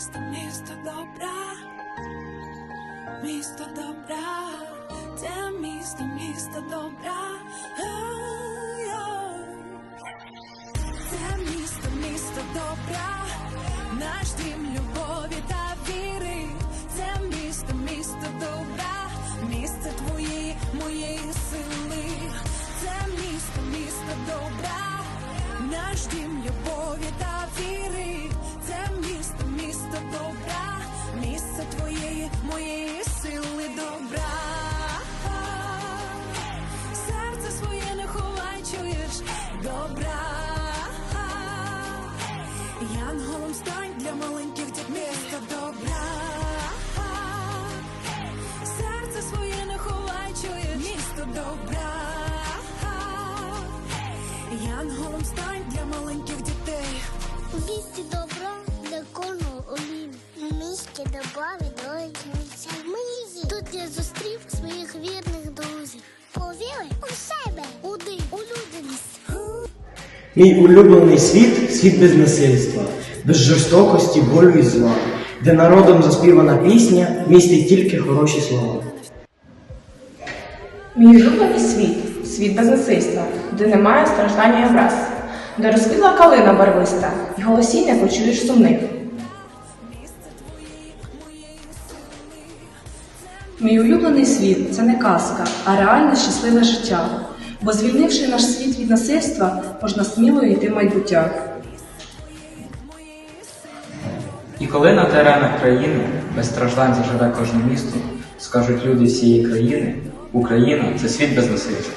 місто, місто добра, місто добра, це місто, місто добра. Це місто, місто добра, наш дім любові добра. Янголом стань для маленьких дітей місто добра. Серце своє не ховай, чуєш місто добра. Янголом стань для маленьких дітей. Місті добра для кожного олім. У місті добра відроджується мрії. Тут я зустрів своїх вірних друзів. Повіри у Мій улюблений світ світ без насильства, без жорстокості, болю і зла, де народом заспівана пісня містить тільки хороші слова. Мій улюблений світ, світ без насильства, де немає страждання і образ, де розквітла калина барвиста, і голосіння почуєш сумних. Мій улюблений світ це не казка, а реальне щасливе життя. Бо звільнивши наш світ від насильства, можна сміло йти в майбуття. І коли на теренах країни без страждань заживе кожне місто, скажуть люди всієї країни, Україна це світ без насильства.